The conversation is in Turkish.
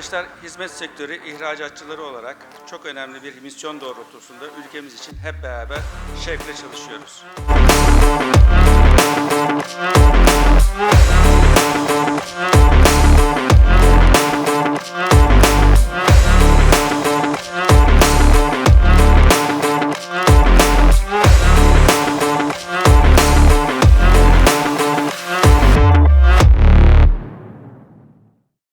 Arkadaşlar hizmet sektörü ihracatçıları olarak çok önemli bir misyon doğrultusunda ülkemiz için hep beraber şevkle çalışıyoruz.